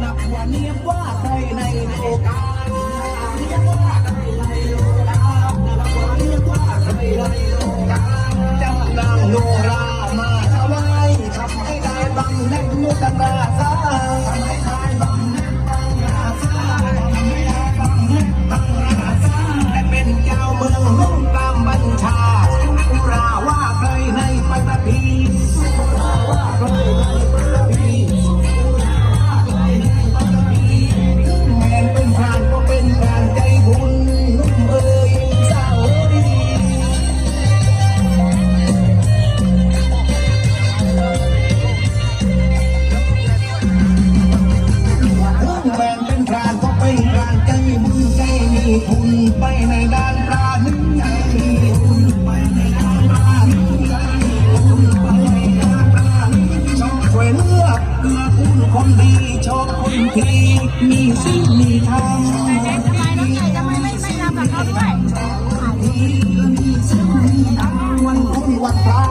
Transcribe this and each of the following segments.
หนักกวเนียบว่าใคในโาเนีาใคในโลกาหนักกวเนียบว่าใคในโลกาจันางโนรามาทำไมทำให้ได้บังได้ดูกันาซะทำให้ ชอบคนที่มีสิ่งมีธรรมทำไมน้องใหญ่ทำไมไม่ไม่ทำกับเขาด้วยวันพุธวันพระ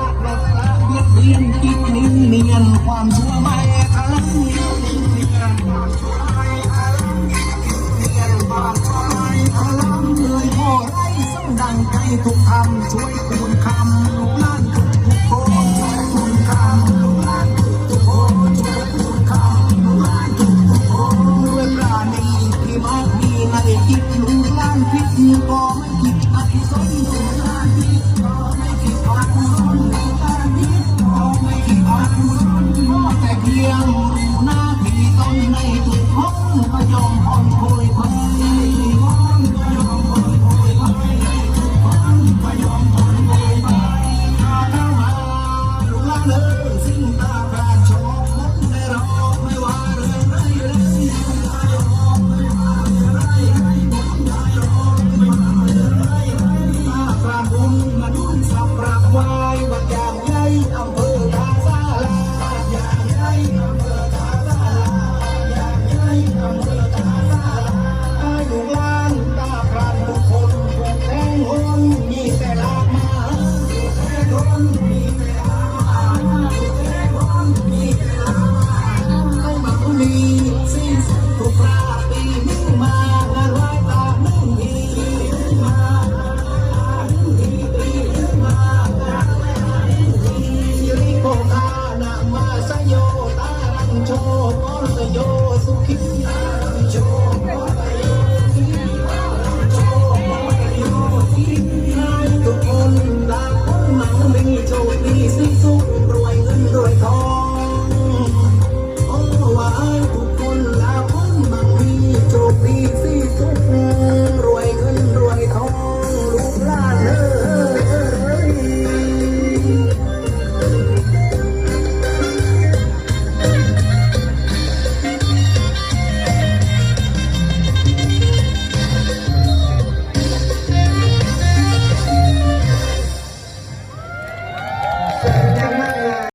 นักเรียนกินนิ่งเนียนความชั่วไม่ทำความชั่วไม่ทำเลยพ่อไร้ส่งดังใจทุกคำช่วย You're warm and keep โชคอรโยสุขินาโชค